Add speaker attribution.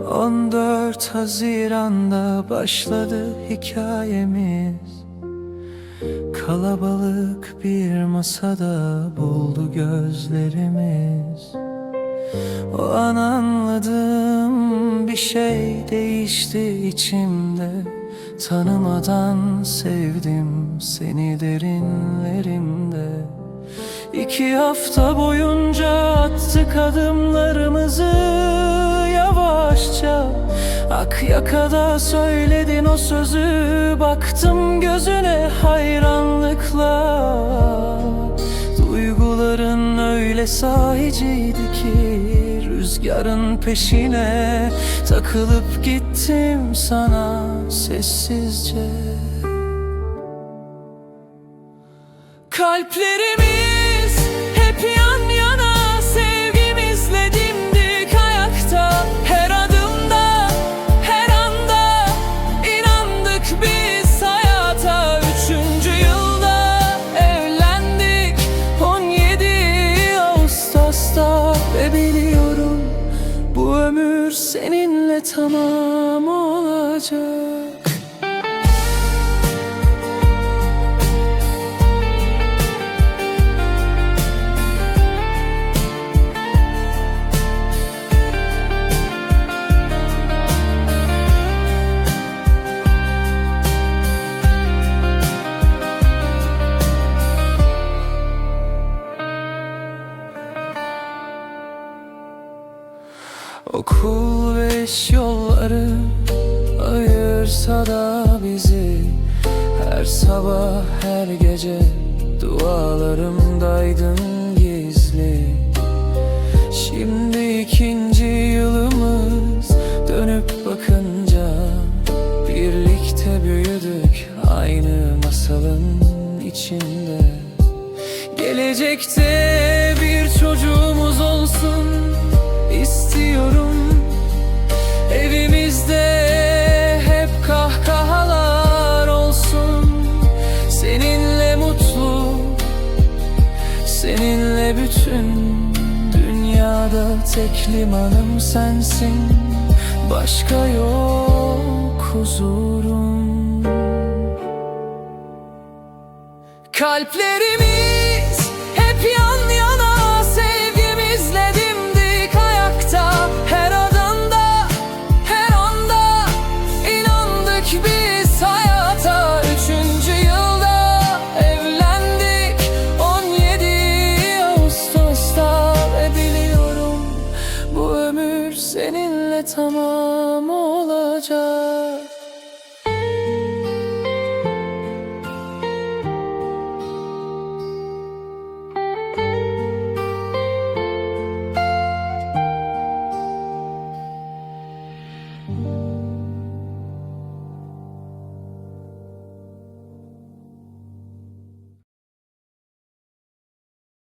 Speaker 1: 14 Haziran'da başladı hikayemiz. Kalabalık bir masada buldu gözlerimiz. O an anladım bir şey değişti içimde. Tanımadan sevdim seni derinlerimde. İki hafta boyunca attık adımlarımızı yavaşça Ak yakada söyledin o sözü. Baktım gözüne hayranlıkla Duyguların öyle sahiciydi ki Rüzgarın peşine takılıp gittim sana sessizce. Kalplerimiz seninle tamam olacak Okul ve yolları ayırsa da bizi Her sabah her gece dualarımdaydın gizli. Şimdi ikinci yılımız dönüp bakınca Birlikte büyüdük aynı masalın içinde. Gelecekte bir çocuğumuz olsun istiyorum. Evimizde hep kahkahalar olsun. Seninle mutlu, seninle bütün Dünyada tek limanım sensin. Başka yok huzurum. Kalplerimiz seninle tamam olacak